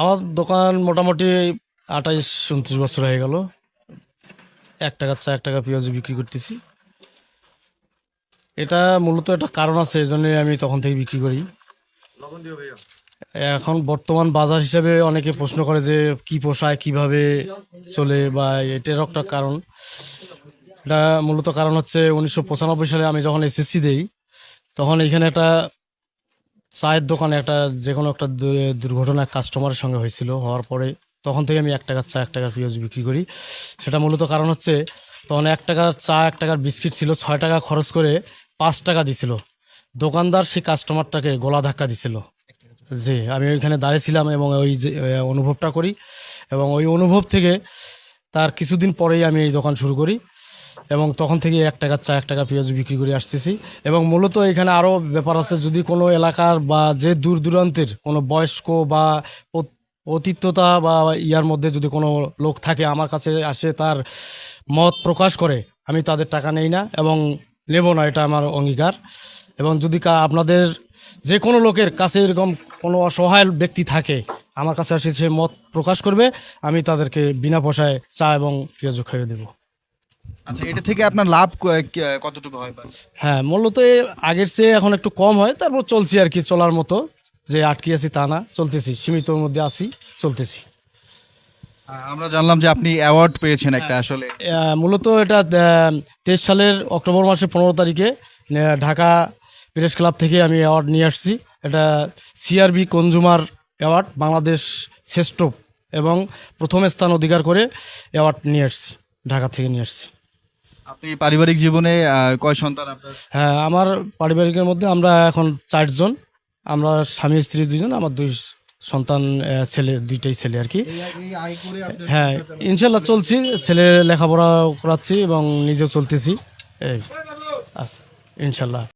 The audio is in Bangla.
আমার দোকান মোটামুটি আঠাইশ উনত্রিশ বছর হয়ে গেল। এক টাকা চা এক টাকা পেঁয়াজ বিক্রি করতেছি। এটা মূলত একটা কারণ আছে এই জন্যই আমি তখন থেকে বিক্রি করি। এখন বর্তমান বাজার হিসাবে অনেকে প্রশ্ন করে যে কি পোষায় কীভাবে চলে বা এটার একটা কারণ। এটা মূলত কারণ হচ্ছে উনিশশো পঁচানব্বই সালে আমি যখন এসএসসি দেই তখন এখানে একটা চায়ের দোকানে একটা যে কোনো একটা দুর্ঘটনা কাস্টমারের সঙ্গে হয়েছিল, হওয়ার পরে তখন থেকে আমি এক টাকার চা, এক টাকার পেঁয়াজ বিক্রি করি। সেটা মূলত কারণ হচ্ছে, তখন এক টাকার চা, এক টাকার বিস্কিট ছিল, ছয় টাকা খরচ করে পাঁচ টাকা দিছিল। দোকানদার সেই কাস্টমারটাকে গলা ধাক্কা দিছিল। যে আমি ওইখানে দাঁড়িয়েছিলাম এবং ওই যে অনুভবটা করি এবং ওই অনুভব থেকে তার কিছুদিন পরেই আমি এই দোকান শুরু করি। এবং তখন থেকে এক টাকার চা, এক টাকা পেঁয়াজ বিক্রি করে আসতেছি। এবং মূলত এখানে আরও ব্যাপার আছে, যদি কোনো এলাকার বা যে দূর দূরান্তের কোনো বয়স্ক বা অত- অতীততা বা ইয়ার মধ্যে যদি কোনো লোক থাকে, আমার কাছে আসে, তার মত প্রকাশ করে, আমি তাদের টাকা নেই না এবং নেব না, এটা আমার অঙ্গীকার। এবং যদি আপনাদের যে কোনো লোকের কাছে এরকম কোনো অসহায় ব্যক্তি থাকে, আমার কাছে আসে, সে মত প্রকাশ করবে, আমি তাদেরকে বিনা পয়সায় চা এবং পেঁয়াজ খাইয়ে দেবো। আচ্ছা এটা থেকে আপনার লাভ কতটুকু হয় হ্যাঁ মূলত আগের চেয়ে এখন একটু কম হয় তারপর চলছি আর কি চলার মতো। যে আটকে আছি তা না চলতেছি সীমিতর মধ্যে আছি চলতেছি। আমরা জানলাম যে আপনি অ্যাওয়ার্ড পেয়েছেন একটা আসলে। মূলত এটা তেইশ সালের অক্টোবর মাসের পনেরো তারিখে ঢাকা প্রেস ক্লাব থেকে আমি অ্যাওয়ার্ড নিয়ে আসছি। এটা সিআরবি কনজুমার অ্যাওয়ার্ড বাংলাদেশ শ্রেষ্ঠ এবং প্রথম স্থান অধিকার করে অ্যাওয়ার্ড নিয়ে আসছি ঢাকা থেকে নিয়ে আসছি। আপনি পারিবারিক জীবনে কয় সন্তান আপনার? হ্যাঁ আমার পারিবারিকের মধ্যে আমরা এখন চারজন। আমরা স্বামী স্ত্রী দুজন আমার দুই সন্তান ছেলে দুইটাই ছেলে আর কি। হ্যাঁ ইনশাল্লাহ চলছি ছেলে লেখাপড়া করাচ্ছি এবং নিজেও চলতেছি। এই আচ্ছা ইনশাল্লাহ।